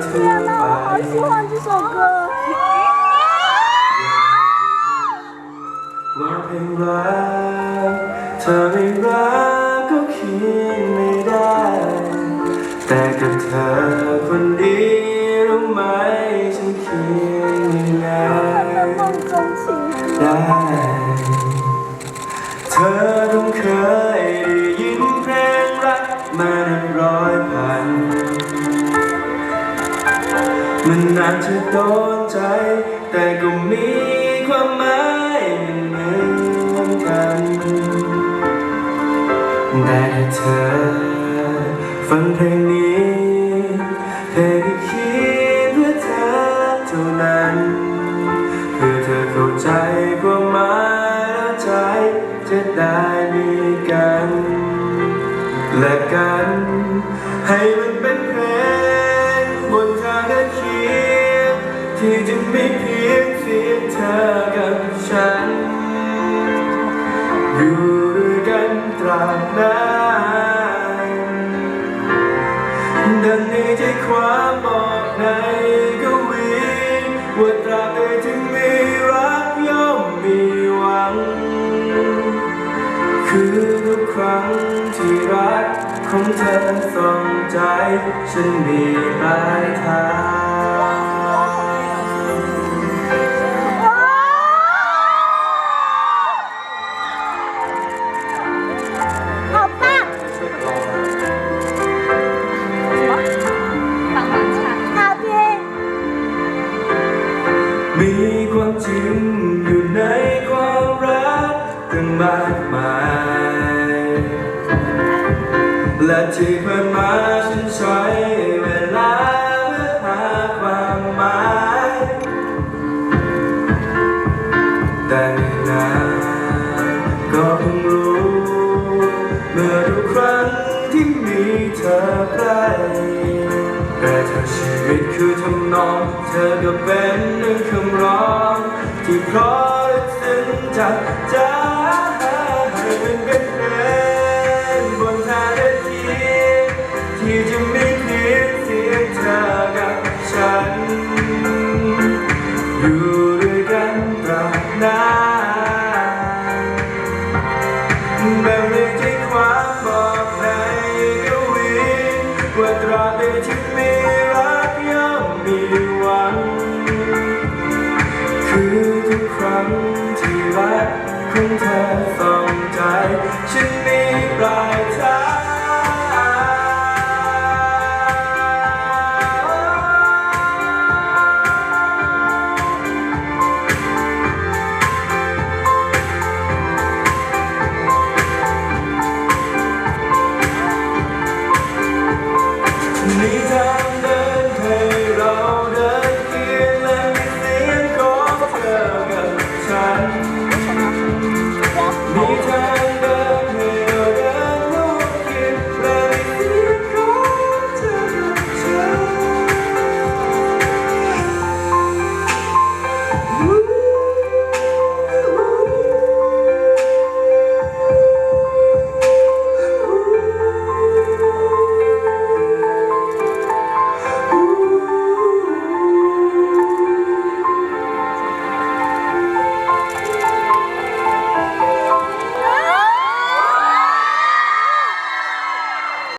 天好喜欢这首歌。ร้องเพลงรักเธอไม่รักก็คิดไม่ได้ แต่กับเธอคนดีรู้ไหมฉันคิดไม่ได้ได้เธอ มันนานจะโดนใจ แต่ก็มีความหมายเหมือนกันแต่ถ้าเธอฟังเพลงนี้เพลงที่เขียนเพื่อเธอเท่านั้นเพื่อเธอเข้าใจความหมายและใจจะได้มีกันและกัน ที่จะไมีเพียงเสียงเธอกับฉัน อยู่ด้วยกันตราบนานดังในใจความบอกในกวีว่าตราบใดที่มีรักย่อมมีหวัง คือทุกครั้งที่รักของเธอส่งใจ ฉันมีปลายทาง มีความจริงอยู่ในความรักตั้งมากมาย และที่ผ่านมาฉันใช้เวลาเพื่อหาความหมายแต่ไม่นานก็เพิ่งรู้ เมื่อทุกครั้งที่มีเธอใกล้ แต่ถ้าชีวิตคือทำนอง เธอก็เป็นหนึ่งคำร้อง ที่เพราะลึกซึ้งจากใจให้มันเป็นเพลงบนทางเดินเคียงที่จะมีเพียงเสียงเธอกับฉันอยู่ ว่าตราบใดที่มีรักย่อมมีหวัง คือทุกครั้งที่รักของเธอส่องใจ ฉันมีปลายทาง